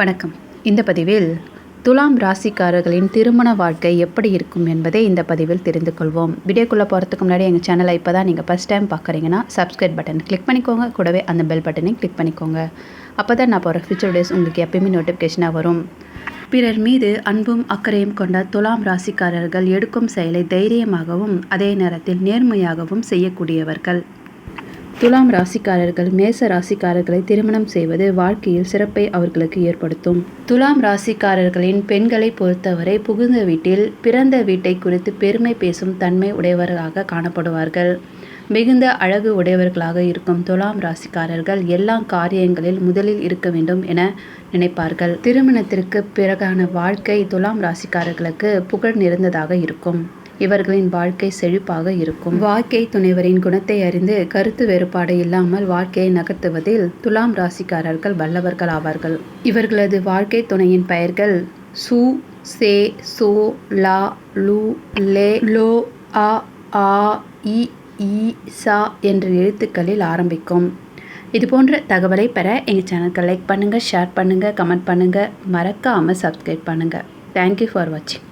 வணக்கம். இந்த பதிவில் துலாம் ராசிக்காரர்களின் திருமண வாழ்க்கை எப்படி இருக்கும் என்பதை இந்த பதிவில் தெரிந்து கொள்வோம். வீடியோக்குள்ளே போகிறதுக்கு முன்னாடி எங்கள் சேனலை இப்போ தான் நீங்கள் ஃபஸ்ட் டைம் பார்க்குறீங்கன்னா சப்ஸ்கிரைப் பட்டன் கிளிக் பண்ணிக்கோங்க. கூடவே அந்த பெல் பட்டனையும் கிளிக் பண்ணிக்கோங்க. அப்போ தான் நான் போகிற ஃபியூச்சர் டேஸ் உங்களுக்கு எப்பயுமே நோட்டிஃபிகேஷனாக வரும். பிறர் மீது அன்பும் அக்கறையும் கொண்ட துலாம் ராசிக்காரர்கள் எடுக்கும் செயலை தைரியமாகவும் அதே நேரத்தில் நேர்மையாகவும் செய்யக்கூடியவர்கள். துலாம் ராசிக்காரர்கள் மேச ராசிக்காரர்களை திருமணம் செய்வது வாழ்க்கையில் சிறப்பை அவர்களுக்கு ஏற்படுத்தும். துலாம் ராசிக்காரர்களின் பெண்களை பொறுத்தவரை புகுந்த வீட்டில் பிறந்த வீட்டை குறித்து பெருமை பேசும் தன்மை உடையவர்களாக காணப்படுவார்கள். மிகுந்த அழகு உடையவர்களாக இருக்கும் துலாம் ராசிக்காரர்கள் எல்லா காரியங்களில் முதலில் இருக்க வேண்டும் என நினைப்பார்கள். திருமணத்திற்கு பிறகான வாழ்க்கை துலாம் ராசிக்காரர்களுக்கு புகழ் நிறைந்ததாக இருக்கும். இவர்களின் வாழ்க்கை செழிப்பாக இருக்கும். வாழ்க்கை துணைவரின் குணத்தை அறிந்து கருத்து வேறுபாடு இல்லாமல் வாழ்க்கையை நகர்த்துவதில் துலாம் ராசிக்காரர்கள் வல்லவர்கள் ஆவார்கள். இவர்களது வாழ்க்கை துணையின் பெயர்கள் சு சே சோ லா லு லே லோ ஆ ஆ இ ஈ சா என்ற எழுத்துக்களில் ஆரம்பிக்கும். இது போன்ற தகவலை பெற எங்கள் சேனலுக்கு லைக் பண்ணுங்கள் ஷேர் பண்ணுங்கள் கமெண்ட் பண்ணுங்கள் மறக்காமல் சப்ஸ்கிரைப் பண்ணுங்கள் தேங்க்யூ ஃபார் வாட்சிங்